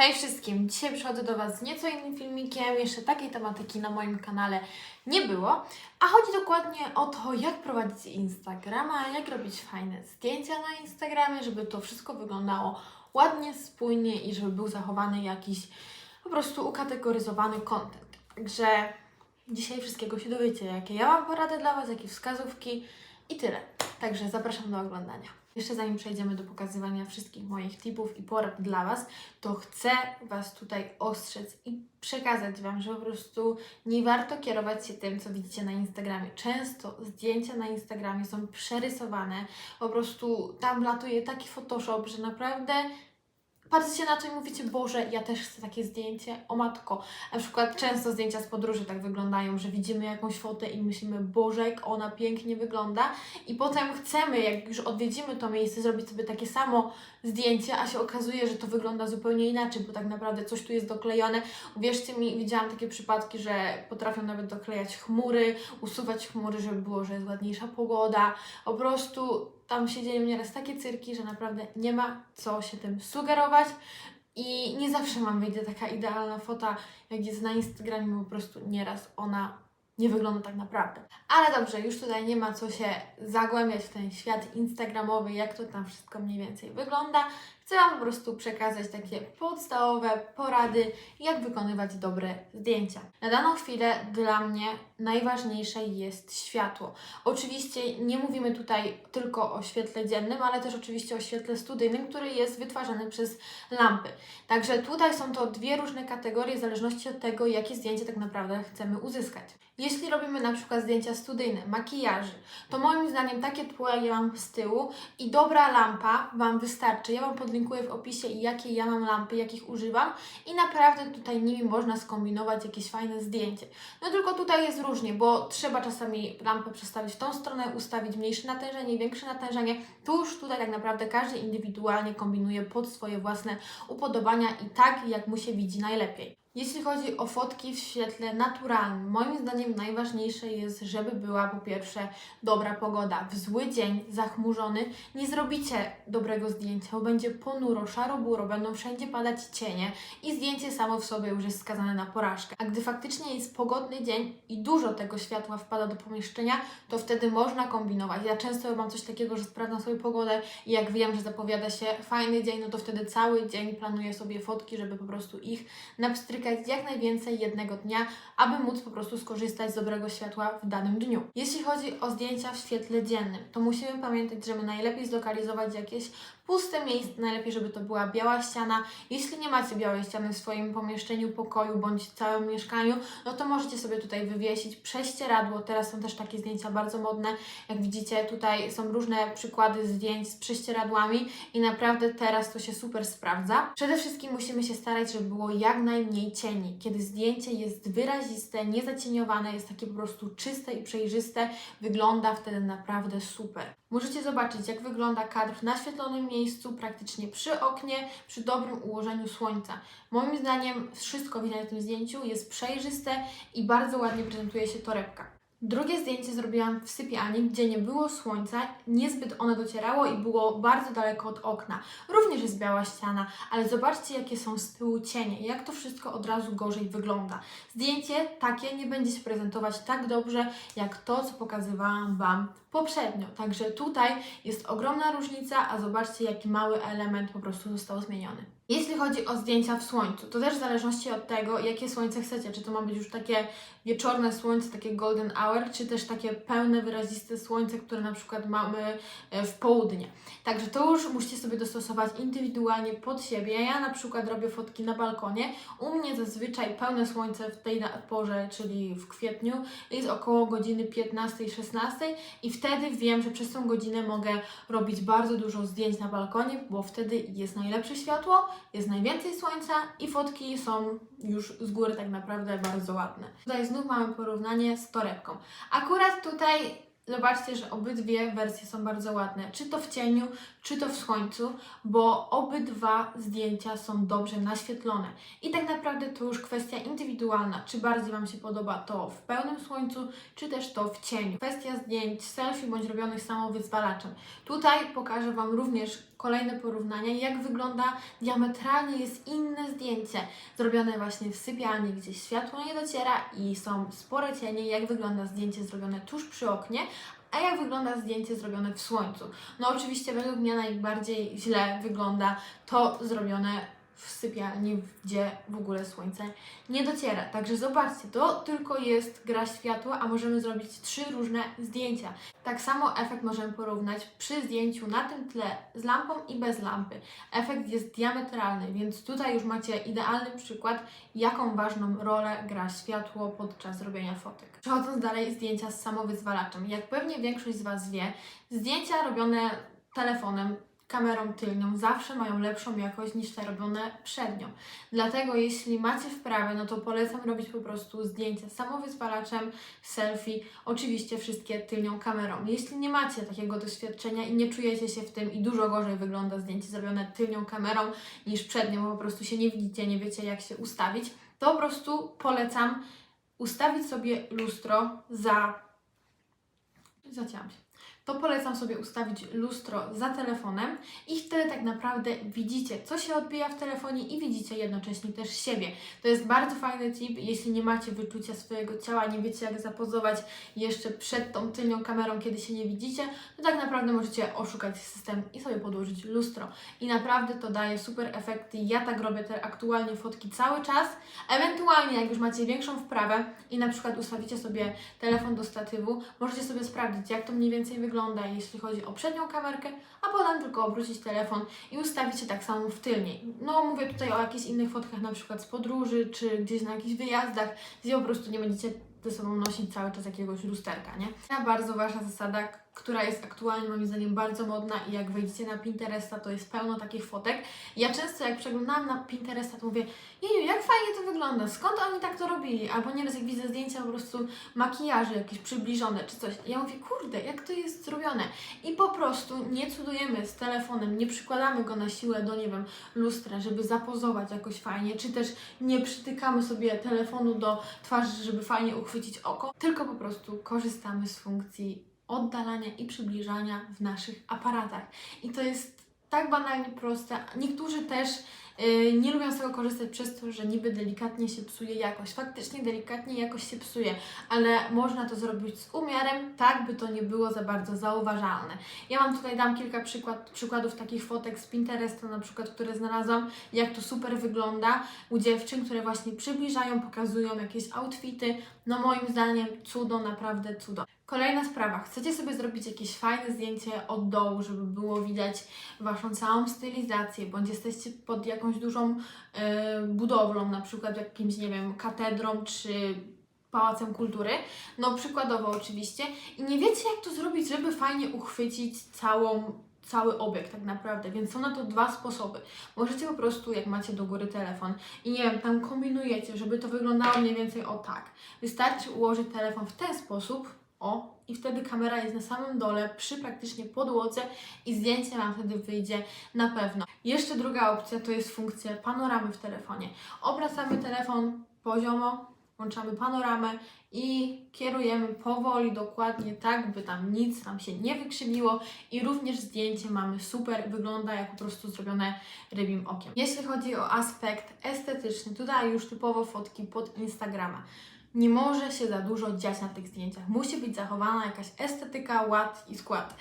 Hej wszystkim! Dzisiaj przychodzę do Was z nieco innym filmikiem. Jeszcze takiej tematyki na moim kanale nie było. A chodzi dokładnie o to, jak prowadzić Instagrama, jak robić fajne zdjęcia na Instagramie, żeby to wszystko wyglądało ładnie, spójnie i żeby był zachowany jakiś po prostu ukategoryzowany content. Także dzisiaj wszystkiego się dowiecie, jakie ja mam porady dla Was, jakie wskazówki i tyle. Także zapraszam do oglądania. Jeszcze zanim przejdziemy do pokazywania wszystkich moich tipów i porad dla Was, to chcę Was tutaj ostrzec i przekazać Wam, że po prostu nie warto kierować się tym, co widzicie na Instagramie. Często zdjęcia na Instagramie są przerysowane, po prostu tam latuje taki Photoshop, że naprawdę patrzycie na to i mówicie, Boże, ja też chcę takie zdjęcie, o matko. Na przykład często zdjęcia z podróży tak wyglądają, że widzimy jakąś fotę i myślimy, Boże, jak ona pięknie wygląda i potem chcemy, jak już odwiedzimy to miejsce, zrobić sobie takie samo zdjęcie, a się okazuje, że to wygląda zupełnie inaczej, bo tak naprawdę coś tu jest doklejone. Uwierzcie mi, widziałam takie przypadki, że potrafią nawet doklejać chmury, usuwać chmury, żeby było, że jest ładniejsza pogoda. Po prostu tam się dzieją nieraz takie cyrki, że naprawdę nie ma co się tym sugerować. I nie zawsze mam wyjdzie taka idealna fota, jak jest na Instagramie, po prostu nieraz ona nie wygląda tak naprawdę. Ale dobrze, już tutaj nie ma co się zagłębiać w ten świat instagramowy, jak to tam wszystko mniej więcej wygląda. Chcę Wam po prostu przekazać takie podstawowe porady, jak wykonywać dobre zdjęcia. Na daną chwilę dla mnie najważniejsze jest światło. Oczywiście nie mówimy tutaj tylko o świetle dziennym, ale też oczywiście o świetle studyjnym, który jest wytwarzany przez lampy. Także tutaj są to dwie różne kategorie w zależności od tego, jakie zdjęcie tak naprawdę chcemy uzyskać. Jeśli robimy na przykład zdjęcia studyjne, makijaży, to moim zdaniem takie tło jak ja mam z tyłu i dobra lampa Wam wystarczy. Ja Wam podlinkuję w opisie, jakie ja mam lampy, jakich używam i naprawdę tutaj nimi można skombinować jakieś fajne zdjęcie. No tylko tutaj jest różnie, bo trzeba czasami lampę przestawić w tą stronę, ustawić mniejsze natężenie, większe natężenie. Tu już tutaj tak naprawdę każdy indywidualnie kombinuje pod swoje własne upodobania i tak, jak mu się widzi najlepiej. Jeśli chodzi o fotki w świetle naturalnym, moim zdaniem najważniejsze jest, żeby była po pierwsze dobra pogoda. W zły dzień, zachmurzony, nie zrobicie dobrego zdjęcia, bo będzie ponuro, szaro-buro, będą wszędzie padać cienie i zdjęcie samo w sobie już jest skazane na porażkę. A gdy faktycznie jest pogodny dzień i dużo tego światła wpada do pomieszczenia, to wtedy można kombinować. Ja często mam coś takiego, że sprawdzam sobie pogodę i jak wiem, że zapowiada się fajny dzień, no to wtedy cały dzień planuję sobie fotki, żeby po prostu ich jak najwięcej jednego dnia, aby móc po prostu skorzystać z dobrego światła w danym dniu. Jeśli chodzi o zdjęcia w świetle dziennym, to musimy pamiętać, żeby najlepiej zlokalizować jakieś puste miejsce, najlepiej, żeby to była biała ściana. Jeśli nie macie białej ściany w swoim pomieszczeniu, pokoju bądź całym mieszkaniu, no to możecie sobie tutaj wywiesić prześcieradło. Teraz są też takie zdjęcia bardzo modne. Jak widzicie, tutaj są różne przykłady zdjęć z prześcieradłami i naprawdę teraz to się super sprawdza. Przede wszystkim musimy się starać, żeby było jak najmniej cieni. Kiedy zdjęcie jest wyraziste, niezacieniowane, jest takie po prostu czyste i przejrzyste, wygląda wtedy naprawdę super. Możecie zobaczyć, jak wygląda kadr w naświetlonym miejscu, praktycznie przy oknie, przy dobrym ułożeniu słońca. Moim zdaniem wszystko widać na tym zdjęciu, jest przejrzyste i bardzo ładnie prezentuje się torebka. Drugie zdjęcie zrobiłam w sypialni, gdzie nie było słońca, niezbyt ono docierało i było bardzo daleko od okna. Również jest biała ściana, ale zobaczcie, jakie są z tyłu cienie, jak to wszystko od razu gorzej wygląda. Zdjęcie takie nie będzie się prezentować tak dobrze, jak to, co pokazywałam Wam poprzednio. Także tutaj jest ogromna różnica, a zobaczcie, jaki mały element po prostu został zmieniony. Jeśli chodzi o zdjęcia w słońcu, to też w zależności od tego, jakie słońce chcecie. Czy to ma być już takie wieczorne słońce, takie golden hour, czy też takie pełne, wyraziste słońce, które na przykład mamy e, w południe. Także to już musicie sobie dostosować indywidualnie pod siebie. Ja na przykład robię fotki na balkonie. U mnie zazwyczaj pełne słońce w tej porze, czyli w kwietniu, jest około godziny 15-16 i wtedy wiem, że przez tą godzinę mogę robić bardzo dużo zdjęć na balkonie, bo wtedy jest najlepsze światło, jest najwięcej słońca i fotki są już z góry tak naprawdę bardzo ładne. Tutaj znów mamy porównanie z torebką. Akurat tutaj zobaczcie, że obydwie wersje są bardzo ładne. Czy to w cieniu, czy to w słońcu, bo obydwa zdjęcia są dobrze naświetlone. I tak naprawdę to już kwestia indywidualna, czy bardziej Wam się podoba to w pełnym słońcu, czy też to w cieniu. Kwestia zdjęć selfie bądź robionych samowyzwalaczem. Tutaj pokażę Wam również kolejne porównania, jak wygląda diametralnie jest inne zdjęcie, zrobione właśnie w sypialni, gdzie światło nie dociera i są spore cienie, jak wygląda zdjęcie zrobione tuż przy oknie, a jak wygląda zdjęcie zrobione w słońcu. No oczywiście według mnie najbardziej źle wygląda to zrobione w sypialni, gdzie w ogóle słońce nie dociera. Także zobaczcie, to tylko jest gra światła, a możemy zrobić trzy różne zdjęcia. Tak samo efekt możemy porównać przy zdjęciu na tym tle z lampą i bez lampy. Efekt jest diametralny, więc tutaj już macie idealny przykład, jaką ważną rolę gra światło podczas robienia fotek. Przechodząc dalej, zdjęcia z samowyzwalaczem. Jak pewnie większość z Was wie, zdjęcia robione telefonem kamerą tylną zawsze mają lepszą jakość niż te robione przednią. Dlatego jeśli macie wprawę, no to polecam robić po prostu zdjęcia samowyzwalaczem, selfie, oczywiście wszystkie tylnią kamerą. Jeśli nie macie takiego doświadczenia i nie czujecie się w tym i dużo gorzej wygląda zdjęcie zrobione tylnią kamerą niż przednią, bo po prostu się nie widzicie, nie wiecie jak się ustawić, to po prostu polecam ustawić sobie lustro za... Zacięłam się to polecam sobie ustawić lustro za telefonem i wtedy tak naprawdę widzicie, co się odbija w telefonie i widzicie jednocześnie też siebie. To jest bardzo fajny tip, jeśli nie macie wyczucia swojego ciała, nie wiecie jak zapozować jeszcze przed tą tylnią kamerą, kiedy się nie widzicie, to tak naprawdę możecie oszukać system i sobie podłożyć lustro. I naprawdę to daje super efekty. Ja tak robię te aktualnie fotki cały czas. Ewentualnie, jak już macie większą wprawę i na przykład ustawicie sobie telefon do statywu, możecie sobie sprawdzić, jak to mniej więcej wygląda, jeśli chodzi o przednią kamerkę, a potem tylko obrócić telefon i ustawić się tak samo w tylniej. No, mówię tutaj o jakichś innych fotkach, na przykład z podróży, czy gdzieś na jakichś wyjazdach, gdzie po prostu nie będziecie ze sobą nosić cały czas jakiegoś lusterka, nie? A bardzo ważna zasada, która jest aktualnie moim zdaniem bardzo modna i jak wejdziecie na Pinteresta, to jest pełno takich fotek. Ja często jak przeglądałam na Pinteresta, to mówię, jeju, jak fajnie to wygląda, skąd oni tak to robili? Albo nieraz jak widzę zdjęcia po prostu makijaży jakieś przybliżone czy coś. Ja mówię, kurde, jak to jest zrobione? I po prostu nie cudujemy z telefonem, nie przykładamy go na siłę do, nie wiem, lustra, żeby zapozować jakoś fajnie, czy też nie przytykamy sobie telefonu do twarzy, żeby fajnie uchwycić oko, tylko po prostu korzystamy z funkcji oddalania i przybliżania w naszych aparatach. I to jest tak banalnie proste. Niektórzy też yy, nie lubią z tego korzystać przez to, że niby delikatnie się psuje jakość. Faktycznie delikatnie jakość się psuje, ale można to zrobić z umiarem, tak by to nie było za bardzo zauważalne. Ja Wam tutaj dam kilka przykład, przykładów takich fotek z Pinteresta, na przykład, które znalazłam, jak to super wygląda u dziewczyn, które właśnie przybliżają, pokazują jakieś outfity. No moim zdaniem cudo, naprawdę cudo. Kolejna sprawa. Chcecie sobie zrobić jakieś fajne zdjęcie od dołu, żeby było widać Waszą całą stylizację, bądź jesteście pod jakąś dużą e, budowlą, na przykład jakimś, nie wiem, katedrą czy Pałacem Kultury, no przykładowo oczywiście, i nie wiecie jak to zrobić, żeby fajnie uchwycić całą cały obiekt tak naprawdę, więc są na to dwa sposoby. Możecie po prostu, jak macie do góry telefon i nie wiem, tam kombinujecie, żeby to wyglądało mniej więcej o tak. Wystarczy ułożyć telefon w ten sposób, o, i wtedy kamera jest na samym dole, przy praktycznie podłodze i zdjęcie Wam wtedy wyjdzie na pewno. Jeszcze druga opcja to jest funkcja panoramy w telefonie. Obracamy telefon poziomo, włączamy panoramę i kierujemy powoli, dokładnie tak, by tam nic nam się nie wykrzywiło i również zdjęcie mamy super, wygląda jak po prostu zrobione rybim okiem. Jeśli chodzi o aspekt estetyczny, tutaj już typowo fotki pod Instagrama nie może się za dużo dziać na tych zdjęciach. Musi być zachowana jakaś estetyka, ład i skład.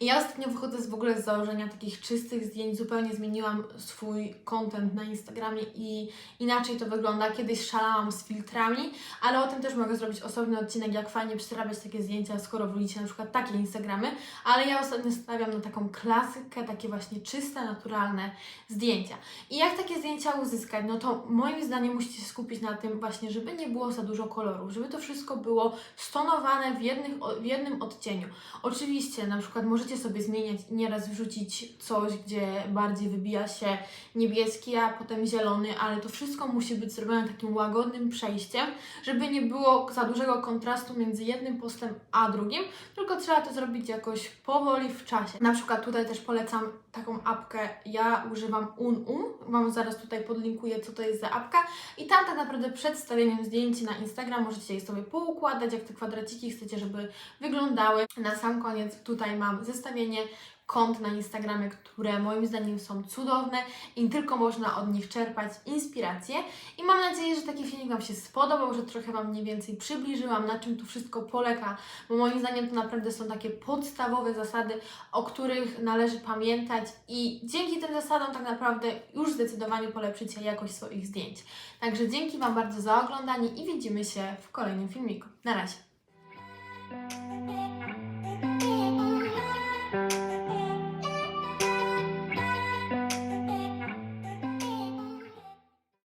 I ja ostatnio wychodzę z w ogóle z założenia takich czystych zdjęć, zupełnie zmieniłam swój content na Instagramie i inaczej to wygląda. Kiedyś szalałam z filtrami, ale o tym też mogę zrobić osobny odcinek, jak fajnie przerabiać takie zdjęcia, skoro wolicie na przykład takie Instagramy, ale ja ostatnio stawiam na taką klasykę, takie właśnie czyste, naturalne zdjęcia. I jak takie zdjęcia uzyskać? No to moim zdaniem musicie się skupić na tym właśnie, żeby nie było za dużo kolorów, żeby to wszystko było stonowane w, jednych, w jednym odcieniu. Oczywiście na przykład możecie możecie sobie zmieniać i nieraz wrzucić coś, gdzie bardziej wybija się niebieski, a potem zielony, ale to wszystko musi być zrobione takim łagodnym przejściem, żeby nie było za dużego kontrastu między jednym postem a drugim, tylko trzeba to zrobić jakoś powoli w czasie. Na przykład tutaj też polecam taką apkę, ja używam UnUm, Wam zaraz tutaj podlinkuję, co to jest za apka i tam tak naprawdę przed stawieniem zdjęć na Instagram możecie je sobie poukładać, jak te kwadraciki chcecie, żeby wyglądały. Na sam koniec tutaj mam zestawienie kont na Instagramie, które moim zdaniem są cudowne i tylko można od nich czerpać inspirację. I mam nadzieję, że taki filmik Wam się spodobał, że trochę Wam mniej więcej przybliżyłam, na czym tu wszystko polega, bo moim zdaniem to naprawdę są takie podstawowe zasady, o których należy pamiętać i dzięki tym zasadom tak naprawdę już zdecydowanie polepszycie jakość swoich zdjęć. Także dzięki Wam bardzo za oglądanie i widzimy się w kolejnym filmiku. Na razie.